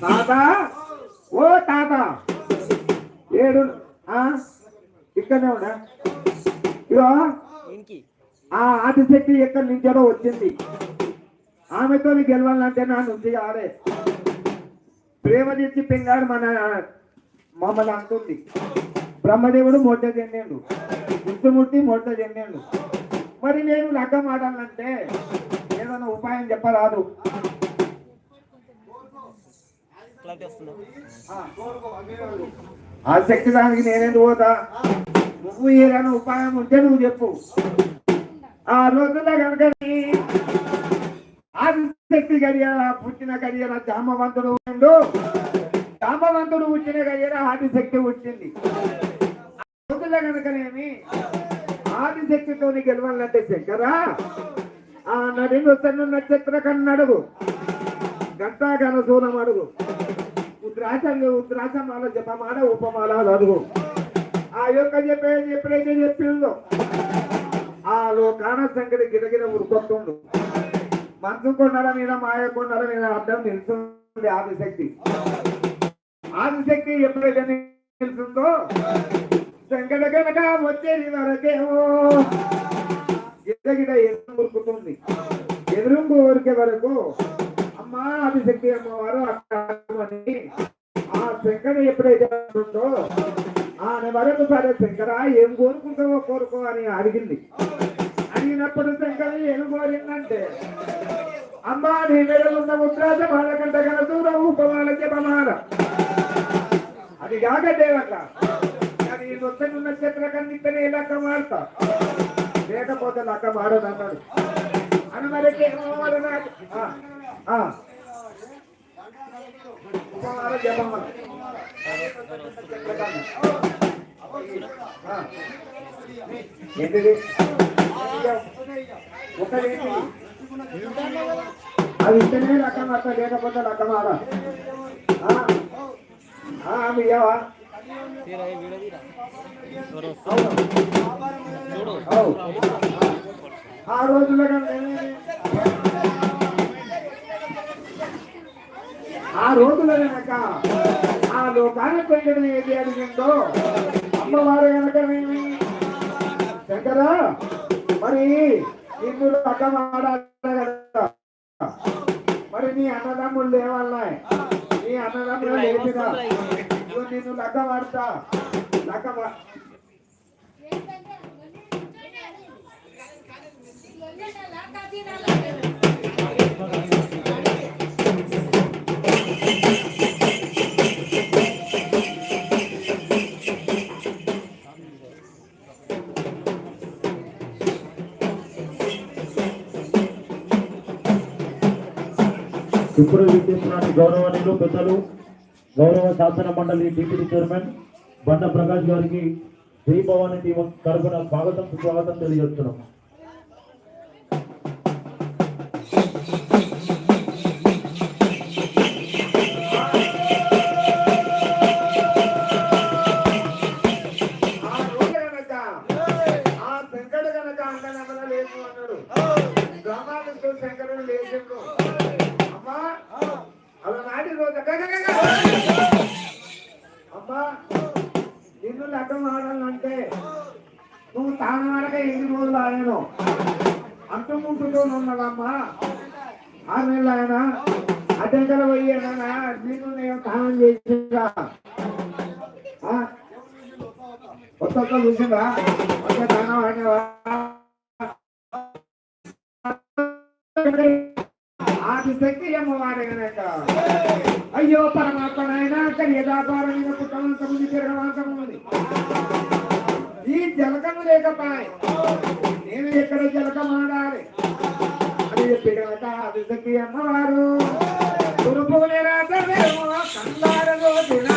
తాత ఓ తాత ఏడు ఇక్కడనే ఉన్నా ఇదో ఆ ఆదిశక్తి ఎక్కడి నుంచారో వచ్చింది? ఆమెతో గెలవాలంటే నా నుంచి ఆడే. ప్రేమ తెచ్చి పింగాడు మన మమ్మల్ని అంటుంది. బ్రహ్మదేవుడు మొట్ట చెందాడు. కృష్ణమూర్తి మొట్ట చెందాడు. మరి నేను లగ్గం ఆడాలంటే ఏదైనా ఉపాయం చెప్పరాదు. ఆ శక్తి దానికి నేనేది పోతా? నువ్వు ఏదైనా ఉపాయం ఉంటే నువ్వు చెప్పు. ఆ రోజుల్లో కనుక నీ ఆదిశక్తి గడియాల పుట్టిన గడియాల జామవంతుడు ఉండు. జామవంతుడు పుట్టిన గడియాల ఆదిశక్తి వచ్చింది కనుకనేమి ఆదిశక్తితో గెలవాలంటే శంకరా ఆ నడిను వస్తున్న నక్షత్ర కన్నడుగు గంటా గణసూలం అడుగు ఉద్రాసంలో ఉద్రాసమాల జపమాల ఉపమాల అడుగు. ఆ యొక్క చెప్పేది ఎప్పుడైతే చెప్పిందో ఆ లోకాన సంగతి గిరగిర ఉరుకొస్తుండు మనసు కొండల మీద మాయ కొండల మీద అర్థం నిలుస్తుంది ఆదిశక్తి ఆదిశక్తి ఎప్పుడైతే నిలుస్తుందో సంకట గనక వచ్చేది వరకేమో. గిరగిర ఎదురు ఉరుకుతుంది ఎదురుంగు ఊరికే వరకు అమ్మా అభిశక్తి అమ్మవారు అక్కడ అని ఆ శంకర ఎప్పుడైతే ఉందో ఆమె వరకు సరే శంకర ఏం కోరుకుంటావో కోరుకో అని అడిగింది. అడిగినప్పుడు శంకర ఏం కోరిందంటే అమ్మా నీ మెడలు ఉన్న ఉద్రాజ బాలకంట గల దూరం ఉపమాలకి అది కాక దేవత అది నొత్తనున్న నక్షత్ర కన్నింతనే లక్క మారుతా. లేకపోతే లక్క మాడదు అని మరికి ఉపమాల జపమాల ఏంటిది? ఒకటేంటి అది ఇంతనే లక్క మాట లేకపోతే లక్క మారా మీ ఆ రోజుల్లో ఆ రోజుల కనుక ఆ లోకాన పెంచడం ఏది అడిగిందో అమ్మవారు కనుక శంకరా మరి నిన్ను రకం ఆడాలి కదా మరి నీ అన్నదమ్ముళ్ళు ఏమన్నాయి నీ అన్నదమ్ములు లేపినా ఇదిగో నిన్ను లగ్గ పడతా లగ్గ ఇప్పుడు విద్యుత్ గౌరవనీయులు పెద్దలు గౌరవ శాసన మండలి డిప్యూటీ చైర్మన్ బండ ప్రకాష్ గారికి జై భవానీ టీం తరఫున స్వాగతం సుస్వాగతం తెలియజేస్తున్నాం. శంకరుడు లేచిండు అమ్మా అలా నాటి రోజు నిన్ను ఆడాలంటే నువ్వు తానవాడక ఎన్ని రోజులు ఆయను అంటుముంటుతో ఉన్నదమ్మా ఆరు నెలలు ఆయన అడ్డంకలు పోయానా నిన్ను నేను తానం చేసిందా ఒక్కొక్క చూసిందా ఒక్క తానం ఆడినవా? శక్తి అమ్మవారే అయ్యో పరమాత్మ అక్కడ యథాపారమైన పుట్టమంత ఉంది ఈ జలకము లేకపాయ్. నేను ఎక్కడ జలకమాడాలి. ఆడాలి అని చెప్పి కనుక అది శక్తి అమ్మవారు కురుపులేరాదేమో కన్నారో దిన